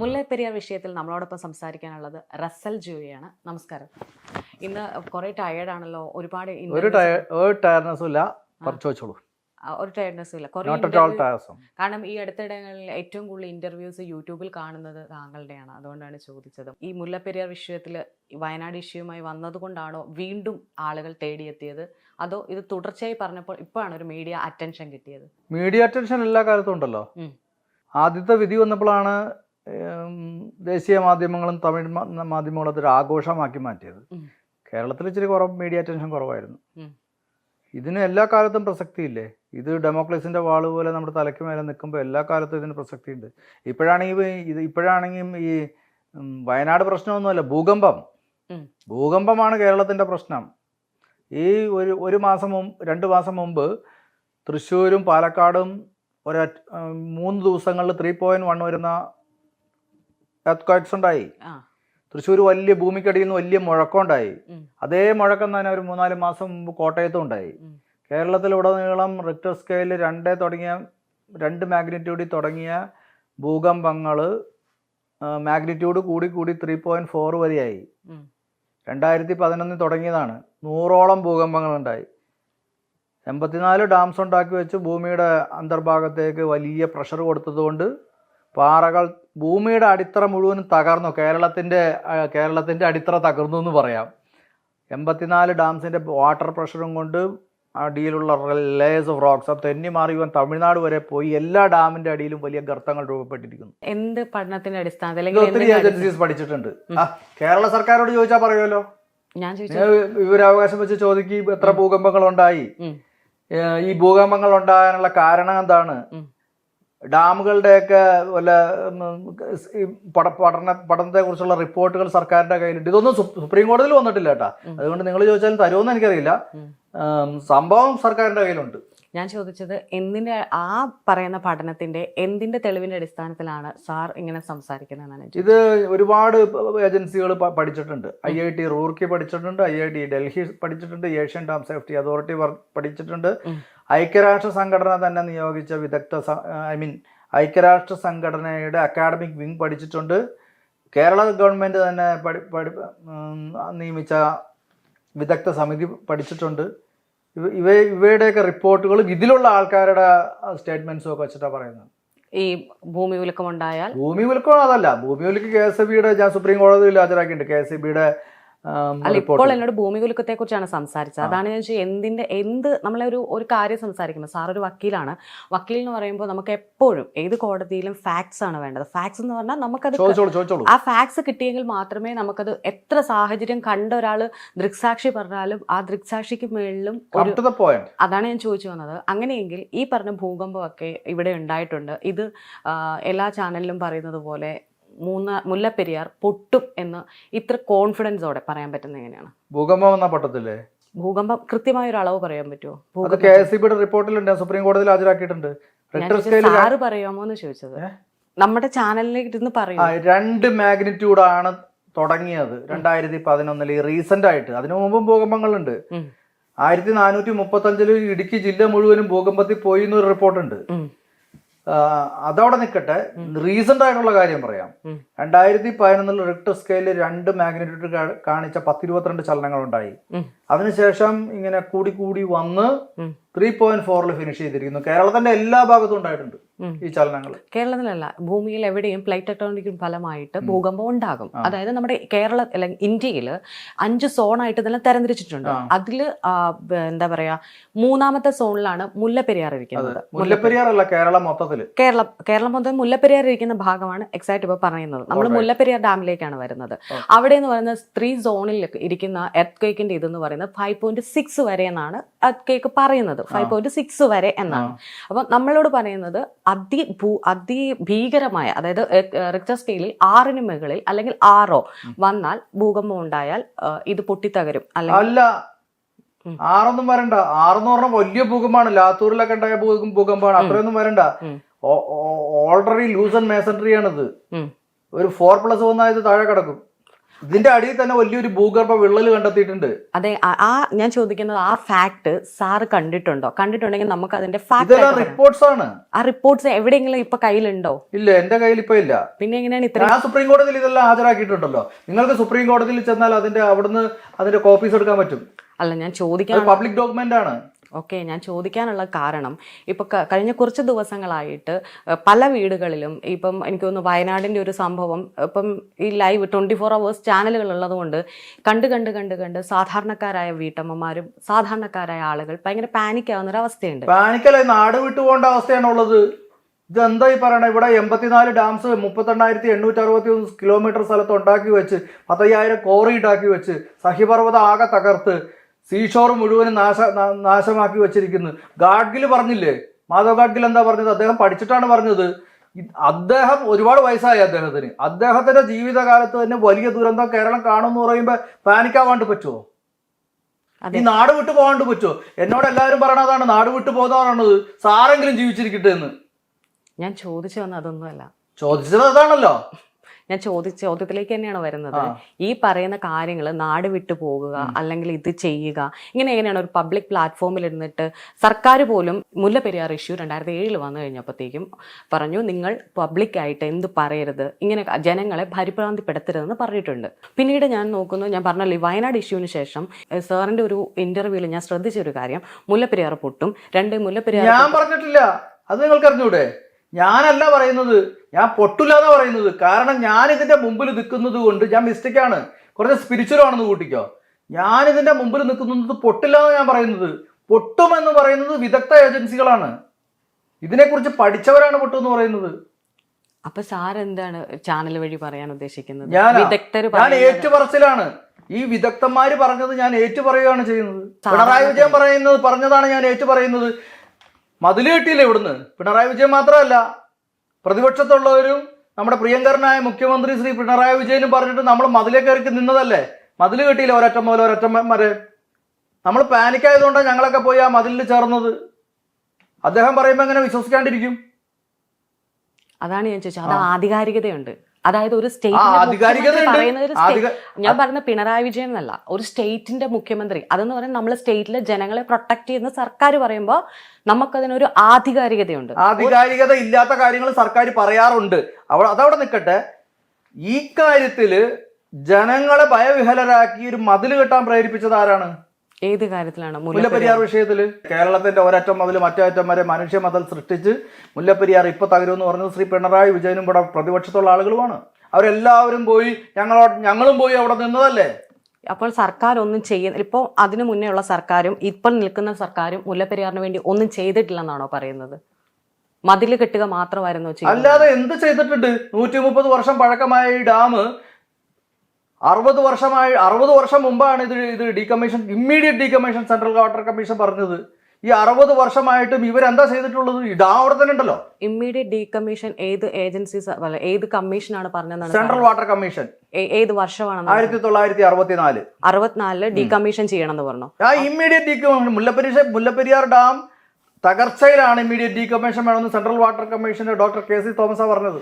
മുല്ലപ്പെരിയാർ വിഷയത്തിൽ നമ്മളോടൊപ്പം സംസാരിക്കാനുള്ളത് റസൽ ജോയിയാണ് നമസ്കാരം. ഇന്ന് കുറെ ടയേർഡ് ആണല്ലോ. ഒരുപാട് ഒരു ടയർനെസ്സും ഇല്ല. കുറച്ച് വെച്ചോളൂ. ഒരു ടയർഡ്നെസ്സും ഇല്ല. കാരണം ഈ അടുത്തിടങ്ങളിൽ ഏറ്റവും കൂടുതൽ ഇന്റർവ്യൂസ് യൂട്യൂബിൽ കാണുന്നത് താങ്കളുടെയാണ്. അതുകൊണ്ടാണ് ചോദിച്ചത്. ഈ മുല്ലപ്പെരിയാർ വിഷയത്തിൽ വയനാട് ഇഷ്യൂമായി വന്നതുകൊണ്ടാണോ വീണ്ടും ആളുകൾ തേടിയെത്തിയത്? അതോ ഇത് തുടർച്ചയായി പറഞ്ഞപ്പോൾ ഇപ്പോഴാണ് ഒരു മീഡിയ അറ്റൻഷൻ കിട്ടിയത്? മീഡിയ അറ്റൻഷൻ എല്ലാ കാലത്തും ഉണ്ടല്ലോ. ആദ്യത്തെ വിധി വന്നപ്പോഴാണ് ദേശീയ മാധ്യമങ്ങളും തമിഴ് മാധ്യമങ്ങളും അതൊരു ആഘോഷമാക്കി മാറ്റിയത്. കേരളത്തിൽ ഇച്ചിരി കുറവ് മീഡിയ അറ്റൻഷൻ കുറവായിരുന്നു. ഇതിന് എല്ലാ കാലത്തും പ്രസക്തിയില്ലേ? ഇത് ഡെമോക്രസിന്റെ വാൾ പോലെ നമ്മുടെ തലയ്ക്ക് മേലെ നിൽക്കുമ്പോൾ എല്ലാ കാലത്തും ഇതിന് പ്രസക്തിയുണ്ട്. ഇപ്പോഴാണെങ്കിൽ ഇത് ഇപ്പോഴാണെങ്കിലും ഈ വയനാട് പ്രശ്നമൊന്നുമല്ല ഭൂകമ്പം. ഭൂകമ്പമാണ് കേരളത്തിന്റെ പ്രശ്നം. ഈ ഒരു ഒരു മാസം മുമ്പ് രണ്ട് മാസം മുമ്പ് തൃശ്ശൂരും പാലക്കാടും ഒരു മൂന്ന് ദിവസങ്ങളിൽ ത്രീ പോയിന്റ് വൺ വരുന്ന എർത്ത് ഉണ്ടായി തൃശ്ശൂർ വലിയ ഭൂമിക്കടിയിൽ നിന്ന് വലിയ മുഴക്കമുണ്ടായി. അതേ മുഴക്കം തന്നെ ഒരു മൂന്നാൽ മാസം മുമ്പ് കോട്ടയത്തും ഉണ്ടായി. കേരളത്തിലുടനീളം റിക്ടർ സ്കെയിലിൽ രണ്ടേ തുടങ്ങിയ രണ്ട് മാഗ്നിറ്റ്യൂഡിൽ തുടങ്ങിയ ഭൂകമ്പങ്ങൾ മാഗ്നിറ്റ്യൂഡ് കൂടി കൂടി ത്രീ പോയിന്റ് ഫോർ വരെയായി. രണ്ടായിരത്തി പതിനൊന്നിൽ തുടങ്ങിയതാണ്. നൂറോളം ഭൂകമ്പങ്ങളുണ്ടായി. എൺപത്തിനാല് ഡാംസ് ഉണ്ടാക്കി വെച്ച് ഭൂമിയുടെ അന്തർഭാഗത്തേക്ക് വലിയ പ്രഷർ കൊടുത്തതുകൊണ്ട് പാറകൾ ഭൂമിയുടെ അടിത്തറ മുഴുവനും തകർന്നു. കേരളത്തിന്റെ കേരളത്തിന്റെ അടിത്തറ തകർന്നു എന്ന് പറയാം. എൺപത്തിനാല് ഡാംസിന്റെ വാട്ടർ പ്രഷറും കൊണ്ട് അടിയിലുള്ള ലേയേഴ്സ് ഓഫ് റോക്സ് അത് തെന്നി മാറി ഇവൻ തമിഴ്നാട് വരെ പോയി. എല്ലാ ഡാമിന്റെ അടിയിലും വലിയ ഗർത്തങ്ങൾ രൂപപ്പെട്ടിരിക്കുന്നു. എന്ത് പഠനത്തിന്റെ അടിസ്ഥാനത്തിൽ? ഒത്തിരി ഏജൻസീസ് പഠിച്ചിട്ടുണ്ട്. കേരള സർക്കാരോട് ചോദിച്ചാൽ പറയുമല്ലോ? ഞാൻ വിവരാവകാശം വെച്ച് ചോദിക്കും എത്ര ഭൂകമ്പങ്ങൾ ഉണ്ടായി ഈ ഭൂകമ്പങ്ങൾ ഉണ്ടാകാനുള്ള കാരണം എന്താണ്. ഡാമുകളുടെയൊക്കെ വല്ല പഠ പഠന പഠനത്തെ കുറിച്ചുള്ള റിപ്പോർട്ടുകൾ സർക്കാരിന്റെ കയ്യിലുണ്ട്. ഇതൊന്നും സുപ്രീം കോടതിയിൽ വന്നിട്ടില്ല കേട്ടാ. അതുകൊണ്ട് നിങ്ങൾ ചോദിച്ചാലും തരുമെന്ന് എനിക്കറിയില്ല. സംഭവം സർക്കാരിന്റെ കയ്യിലുണ്ട്. ഞാൻ ചോദിച്ചത് എന്തിന്റെ ആ പറയുന്ന പഠനത്തിന്റെ എന്തിന്റെ തെളിവിന്റെ അടിസ്ഥാനത്തിലാണ് സാർ ഇങ്ങനെ സംസാരിക്കുന്നതെന്നാണ് ഇത് ഒരുപാട് ഏജൻസികൾ പഠിച്ചിട്ടുണ്ട്. ഐ ഐ ടി റൂർക്കി പഠിച്ചിട്ടുണ്ട് ഐ ഐ ടി ഡൽഹി പഠിച്ചിട്ടുണ്ട് ഏഷ്യൻ ഡാം സേഫ്റ്റി അതോറിറ്റി പഠിച്ചിട്ടുണ്ട്. ഐക്യരാഷ്ട്ര സംഘടന തന്നെ നിയോഗിച്ച വിദഗ്ധ ഐ മീൻ ഐക്യരാഷ്ട്ര സംഘടനയുടെ അക്കാഡമിക് വിങ് പഠിച്ചിട്ടുണ്ട്. കേരള ഗവൺമെന്റ് തന്നെ പഠി പഠി നിയമിച്ച വിദഗ്ധ സമിതി പഠിച്ചിട്ടുണ്ട്. ഇവ ഇവ ഇവയുടെയൊക്കെ റിപ്പോർട്ടുകളും ഇതിലുള്ള ആൾക്കാരുടെ സ്റ്റേറ്റ്മെന്റ്സും ഒക്കെ വെച്ചിട്ടാണ് പറയുന്നത്. ഈ ഭൂമി ഉലക്കമുണ്ടായാൽ ഭൂമി ഉലക്കം അതല്ല. ഭൂമി വിലക്ക് കെ എസ് ബിയുടെ ഞാൻ സുപ്രീം കോടതിയിൽ ഹാജരാക്കിയിട്ടുണ്ട്. കെ എസ് ബിയുടെ അല്ല ഇപ്പോൾ എന്നോട് ഭൂമി കുലുക്കത്തെ കുറിച്ചാണ് സംസാരിച്ചത് അതാണ് ഞാൻ എന്തിന്റെ എന്ത് നമ്മളെ ഒരു ഒരു കാര്യം സംസാരിക്കുന്നത് സാർ ഒരു വക്കീലാണ്. വക്കീൽ എന്ന് പറയുമ്പോൾ നമുക്ക് എപ്പോഴും ഏത് കോടതിയിലും ഫാക്ട്സ് ആണ് വേണ്ടത്. ഫാക്ട്സ് എന്ന് പറഞ്ഞാൽ നമുക്കത് ആ ഫാക്ട്സ് കിട്ടിയെങ്കിൽ മാത്രമേ നമുക്കത് എത്ര സാഹചര്യം കണ്ട ഒരാൾ ദൃക്സാക്ഷി പറഞ്ഞാലും ആ ദൃക്സാക്ഷിക്ക് മേളിലും അതാണ് ഞാൻ ചോദിച്ചു വന്നത്. അങ്ങനെയെങ്കിൽ ഈ പറഞ്ഞ ഭൂകമ്പമൊക്കെ ഇവിടെ ഉണ്ടായിട്ടുണ്ട്. ഇത് എല്ലാ ചാനലിലും പറയുന്നത് പോലെ മൂന്ന മുല്ലപ്പെരിയാർ പൊട്ടും എന്ന് ഇത്ര കോൺഫിഡൻസോടെ പറയാൻ പറ്റുന്നത് എങ്ങനെയാണ്? ഭൂകമ്പം എന്നാ പട്ടത്തില്ലേ? ഭൂകമ്പം കൃത്യമായ ഒരു അളവ് പറയാൻ പറ്റുമോ? അത് കെ എസ് റിപ്പോർട്ടിലുണ്ട് സുപ്രീം കോടതിയിൽ ഹാജരാക്കിയിട്ടുണ്ട്. സാറ് പറയാമോ എന്ന് ചോദിച്ചത്? നമ്മുടെ ചാനലിലേക്ക് ഇരുന്ന് പറയും രണ്ട് മാഗ്നിറ്റ്യൂഡ് ആണ് തുടങ്ങിയത് രണ്ടായിരത്തി പതിനൊന്നിൽ റീസെന്റ് ആയിട്ട് അതിനു മുമ്പും ഭൂകമ്പങ്ങളുണ്ട്. ആയിരത്തി നാനൂറ്റി മുപ്പത്തഞ്ചിൽ ഇടുക്കി ജില്ല മുഴുവനും ഭൂകമ്പത്തിൽ പോയി എന്നൊരു റിപ്പോർട്ടുണ്ട്. അതവിടെ നിൽക്കട്ടെ റീസെന്റ് ആയിട്ടുള്ള കാര്യം പറയാം. രണ്ടായിരത്തി പതിനൊന്നിൽ റിക്ടർ സ്കെയിലിൽ രണ്ട് മാഗ്നിറ്റ്യൂഡ് കാണിച്ച പത്തിരുപത്തിരണ്ട് ചലനങ്ങൾ ഉണ്ടായി അതിനുശേഷം ഇങ്ങനെ കൂടി കൂടി വന്ന്. ത്രീ പോയിന്റ് ഫോറിൽ ഫിനിഷ് ചെയ്തിരിക്കുന്നു. കേരളത്തിന്റെ എല്ലാ ഭാഗത്തും ഉണ്ടായിട്ടുണ്ട് ഈ ചലനങ്ങൾ. കേരളത്തിലല്ല ഭൂമിയിൽ എവിടെയും പ്ലേറ്റ് ടെക്ടോണിക്കും ഫലമായിട്ട് ഭൂകമ്പം ഉണ്ടാകും. അതായത് നമ്മുടെ കേരള അല്ലെങ്കിൽ ഇന്ത്യയിൽ അഞ്ച് സോണായിട്ട് ഇതെല്ലാം തരംതിരിച്ചിട്ടുണ്ട്. അതിൽ എന്താ പറയാ മൂന്നാമത്തെ സോണിലാണ് മുല്ലപ്പെരിയാർ ഇരിക്കുന്നത്. മുല്ലപ്പെരിയാർ അല്ല കേരളം മൊത്തത്തിൽ കേരളം കേരളം മൊത്തം മുല്ലപ്പെരിയാർ ഇരിക്കുന്ന ഭാഗമാണ് എക്സാക്ട് ഇപ്പോൾ പറയുന്നത്. നമ്മൾ മുല്ലപ്പെരിയാർ ഡാമിലേക്കാണ് വരുന്നത്. അവിടെ എന്ന് പറയുന്നത് ത്രീ സോണിൽ ഇരിക്കുന്ന എർത്ത് കേക്കിന്റെ ഇതെന്ന് പറയുന്നത് ഫൈവ് പോയിന്റ് സിക്സ് വരെ എന്നാണ് എർത്ത് കേക്ക് പറയുന്നത്. ഫൈവ് പോയിന്റ് സിക്സ് വരെ എന്നാണ്. അപ്പം നമ്മളോട് പറയുന്നത് അതി ഭൂ അതി ഭീകരമായ അതായത് റിക്ടർ സ്കെയിലിൽ ആറിന് മുകളിൽ അല്ലെങ്കിൽ ആറോ വന്നാൽ ഭൂകമ്പം ഉണ്ടായാൽ ഇത് പൊട്ടിത്തകരും. അല്ലെങ്കിൽ. ആറൊന്നും വരണ്ട. ആറെന്ന് പറഞ്ഞാൽ വലിയ ഭൂകമ്പമാണ്. ലാത്തൂരിലൊക്കെ ഉണ്ടായ ഭൂകം- ഭൂകമ്പമാണ്. അത്രയൊന്നും വരണ്ട. ഓൾറെഡി ലൂസൺ മേസൺട്രി ആണിത് ഒരു ഫോർ പ്ലസ് വന്നാൽ ഇത് താഴെ കിടക്കും. ഇതിന്റെ അടിയിൽ തന്നെ വലിയൊരു ഭൂഗർഭ വിള്ളൽ കണ്ടെത്തിയിട്ടുണ്ട്. അതെ ആ- ഞാൻ ചോദിക്കുന്നത് ആ ഫാക്ട് സാറ് കണ്ടിട്ടുണ്ടോ? കണ്ടിട്ടുണ്ടെങ്കിൽ നമുക്ക് അതിന്റെ ഫാക്ട് റിപ്പോർട്ട്സ് ആണ്. ആ റിപ്പോർട്ട്സ് എവിടെയെങ്കിലും ഇപ്പൊ കയ്യിലുണ്ടോ? ഇല്ല എന്റെ കയ്യിൽ ഇപ്പൊ ഇല്ല. പിന്നെ എങ്ങനെയാണ് ഇത്ര ഞാൻ സുപ്രീം കോടതിയിൽ ഇതെല്ലാം ഹാജരാക്കിയിട്ടുണ്ടല്ലോ. നിങ്ങൾക്ക് സുപ്രീം കോടതിയിൽ ചെന്നാൽ അതിന്റെ അവിടുന്ന് അതിന്റെ കോപ്പീസ് എടുക്കാൻ പറ്റും. അല്ല ഞാൻ ചോദിക്കാൻ പബ്ലിക് ഡോക്യുമെന്റ് ആണ്. ഓക്കെ ഞാൻ ചോദിക്കാനുള്ള കാരണം ഇപ്പൊ കഴിഞ്ഞ കുറച്ച് ദിവസങ്ങളായിട്ട് പല വീടുകളിലും ഇപ്പം എനിക്ക് തോന്നുന്നു വയനാടിന്റെ ഒരു സംഭവം ഇപ്പം ഈ ലൈവ് ട്വന്റി ഫോർ അവേഴ്സ് ചാനലുകൾ ഉള്ളതുകൊണ്ട് കണ്ട് കണ്ട് കണ്ട് കണ്ട് സാധാരണക്കാരായ വീട്ടമ്മമാരും സാധാരണക്കാരായ ആളുകൾ ഭയങ്കര പാനിക് ആവുന്ന ഒരു അവസ്ഥയുണ്ട്. പാനിക്കല്ലേ നാട് വിട്ടു പോകേണ്ട അവസ്ഥയാണ് ഉള്ളത് ഇതെന്താ ഈ പറയണേ? ഇവിടെ എൺപത്തിനാല് ഡാംസ് മുപ്പത്തെണ്ണായിരത്തി എണ്ണൂറ്റി അറുപത്തി ഒന്ന് കിലോമീറ്റർ സ്ഥലത്ത് ഉണ്ടാക്കി വെച്ച് പത്തയ്യായിരം കോറി ഉണ്ടാക്കി വെച്ച് സഹിപർവത ആകെ തകർത്ത് സീഷോർ മുഴുവനും നാശ നാശമാക്കി വെച്ചിരിക്കുന്നു. ഗാഡ്ഗിൽ പറഞ്ഞില്ലേ? മാധവ് ഗാഡ്ഗിൽ എന്താ പറഞ്ഞത്? അദ്ദേഹം പഠിച്ചിട്ടാണ് പറഞ്ഞത്. അദ്ദേഹം ഒരുപാട് വയസ്സായി അദ്ദേഹത്തിന്. അദ്ദേഹത്തിന്റെ ജീവിതകാലത്ത് തന്നെ വലിയ ദുരന്തം കേരളം കാണുമെന്ന് പറയുമ്പോൾ പാനിക്കാവാണ്ട് പറ്റുമോ. ഈ നാട് വിട്ടു പോകാണ്ട് പറ്റുമോ എന്നോട് എല്ലാവരും പറയണതാണ് നാട് വിട്ടു പോകുന്നതാണത് സാരെങ്കിലും ജീവിച്ചിരിക്കട്ടെ എന്ന്. ഞാൻ ചോദിച്ചു വന്ന അതൊന്നുമല്ല. ചോദിച്ചത് അതാണല്ലോ. ഞാൻ ചോദിച്ച ചോദ്യത്തിലേക്ക് തന്നെയാണ് വരുന്നത്. ഈ പറയുന്ന കാര്യങ്ങൾ നാട് വിട്ടു പോകുക അല്ലെങ്കിൽ ഇത് ചെയ്യുക ഇങ്ങനെ എങ്ങനെയാണ് ഒരു പബ്ലിക് പ്ലാറ്റ്ഫോമിൽ ഇരുന്നിട്ട് സർക്കാർ പോലും മുല്ലപ്പെരിയാർ ഇഷ്യൂ രണ്ടായിരത്തി ഏഴിൽ വന്നു കഴിഞ്ഞപ്പോഴത്തേക്കും പറഞ്ഞു നിങ്ങൾ പബ്ലിക്കായിട്ട് എന്ത് പറയരുത്? ഇങ്ങനെ ജനങ്ങളെ പരിഭ്രാന്തിപ്പെടുത്തരുതെന്ന് പറഞ്ഞിട്ടുണ്ട്. പിന്നീട് ഞാൻ നോക്കുന്നു ഞാൻ പറഞ്ഞല്ലോ വയനാട് ഇഷ്യൂവിന് ശേഷം സാറിന്റെ ഒരു ഇന്റർവ്യൂവിൽ ഞാൻ ശ്രദ്ധിച്ച ഒരു കാര്യം മുല്ലപ്പെരിയാർ പൊട്ടും രണ്ട് മുല്ലപ്പെരിയാർ ഞാൻ പറഞ്ഞിട്ടില്ല. അത് നിങ്ങൾക്ക് അറിഞ്ഞൂടെ ഞാനല്ല പറയുന്നത്. ഞാൻ പൊട്ടില്ല എന്നാ പറയുന്നത്. കാരണം ഞാൻ ഇതിന്റെ മുമ്പിൽ നിൽക്കുന്നത് കൊണ്ട് ഞാൻ മിസ്റ്റേക്കാണ് കുറച്ച് സ്പിരിച്വൽ ആണെന്ന് കൂട്ടിക്കോ. ഞാൻ ഇതിന്റെ മുമ്പിൽ നിൽക്കുന്നത് പൊട്ടില്ല എന്ന് ഞാൻ പറയുന്നത്. പൊട്ടുമെന്ന് പറയുന്നത് വിദഗ്ധ ഏജൻസികളാണ്. ഇതിനെക്കുറിച്ച് പഠിച്ചവരാണ് പൊട്ടുമെന്ന് പറയുന്നത്. അപ്പൊ സാർ എന്താണ് ചാനൽ വഴി പറയാൻ ഉദ്ദേശിക്കുന്നത്? ഞാൻ ഏറ്റുപറച്ചിലാണ്. ഈ വിദഗ്ധന്മാര് പറഞ്ഞത് ഞാൻ ഏറ്റുപറയുകയാണ് ചെയ്യുന്നത്. പിണറായി വിജയൻ പറയുന്നത് പറഞ്ഞതാണ് ഞാൻ ഏറ്റുപറയുന്നത്. മതിൽ കെട്ടിയില്ല ഇവിടുന്ന്. പിണറായി വിജയൻ മാത്രമല്ല പ്രതിപക്ഷത്തുള്ളവരും നമ്മുടെ പ്രിയങ്കരനായ മുഖ്യമന്ത്രി ശ്രീ പിണറായി വിജയനും പറഞ്ഞിട്ട് നമ്മൾ മതിലേ കയറി നിന്നതല്ലേ? മതിൽ കെട്ടിയില്ല ഒരറ്റം മുതൽ ഒരറ്റം വരെ? നമ്മൾ പാനിക്കായതുകൊണ്ടാണ് ഞങ്ങളൊക്കെ പോയി ആ മതിലിൽ ചേർന്നത്. അദ്ദേഹം പറയുമ്പോൾ എങ്ങനെ വിശ്വസിക്കാണ്ടിരിക്കും? അതാണ് ഞാൻ ചോദിച്ചത്. അത് ആധികാരികതയുണ്ട്. അതായത് ഒരു സ്റ്റേറ്റ് ഞാൻ പറഞ്ഞ പിണറായി വിജയൻ എന്നല്ല ഒരു സ്റ്റേറ്റിന്റെ മുഖ്യമന്ത്രി. അതെന്ന് പറയുന്നത് നമ്മൾ സ്റ്റേറ്റിലെ ജനങ്ങളെ പ്രൊട്ടക്ട് ചെയ്യുന്ന സർക്കാർ പറയുമ്പോൾ നമുക്കതിനൊരു ആധികാരികതയുണ്ട്. ആധികാരികത ഇല്ലാത്ത കാര്യങ്ങൾ സർക്കാർ പറയാറുണ്ട്. അവിടെ അതവിടെ നിൽക്കട്ടെ ഈ കാര്യത്തിൽ ജനങ്ങളെ ഭയവിഹലരാക്കി ഒരു മതിൽ കെട്ടാൻ പ്രേരിപ്പിച്ചത് ആരാണ്? ഏത് കാര്യത്തിലാണ് മുല്ലപ്പെരിയാർ വിഷയത്തിൽ കേരളത്തിന്റെ ഒരറ്റം മുതൽ മറ്റേ അറ്റം വരെ മനുഷ്യ മതം സൃഷ്ടിച്ച് മുല്ലപ്പെരിയാർ ഇപ്പൊ തകരുമെന്ന് പറഞ്ഞത് ശ്രീ പിണറായി വിജയനും ഇവിടെ പ്രതിപക്ഷത്തുള്ള ആളുകളുമാണ്. അവരെല്ലാവരും പോയി ഞങ്ങളോ ഞങ്ങളും പോയി അവിടെ നിന്നതല്ലേ? അപ്പോൾ സർക്കാർ ഒന്നും ചെയ്യുന്ന ഇപ്പോൾ അതിനു മുന്നേ ഉള്ള സർക്കാരും ഇപ്പോൾ നിൽക്കുന്ന സർക്കാരും മുല്ലപ്പെരിയാറിന് വേണ്ടി ഒന്നും ചെയ്തിട്ടില്ലെന്നാണോ പറയുന്നത്? മതിൽ കെട്ടുക മാത്രമായിരുന്നു അല്ലാതെ എന്ത് ചെയ്തിട്ടുണ്ട്? നൂറ്റി മുപ്പത് വർഷം പഴക്കമായ ഈ ഡാം അറുപത് വർഷമായി അറുപത് വർഷം മുമ്പാണ് ഇത് ഇത് decommission immediate decommission central water commission പറഞ്ഞത്. ഈ അറുപത് വർഷമായിട്ടും ഇവരെന്താ ചെയ്തിട്ടുള്ളത്? തന്നെ ഉണ്ടല്ലോ. ഇമ്മീഡിയറ്റ് ഡീകമ്മീഷൻ ഏത് ഏജൻസീസ് അല്ല ഏത് കമ്മീഷനാണ് പറഞ്ഞത് സെൻട്രൽ വാട്ടർ കമ്മീഷൻ. ഏത് വർഷമാണ് ആയിരത്തി തൊള്ളായിരത്തി അറുപത്തിനാല് അറുപത്തിനാലിൽ ഡീകമ്മീഷൻ ചെയ്യണമെന്ന് പറഞ്ഞു. ആ immediate decommission Mullaperiyar Mullaperiyar dam തകർച്ചയിലാണ് immediate decommission വേണമെന്ന് central water commission doctor K C Thomas പറഞ്ഞത്.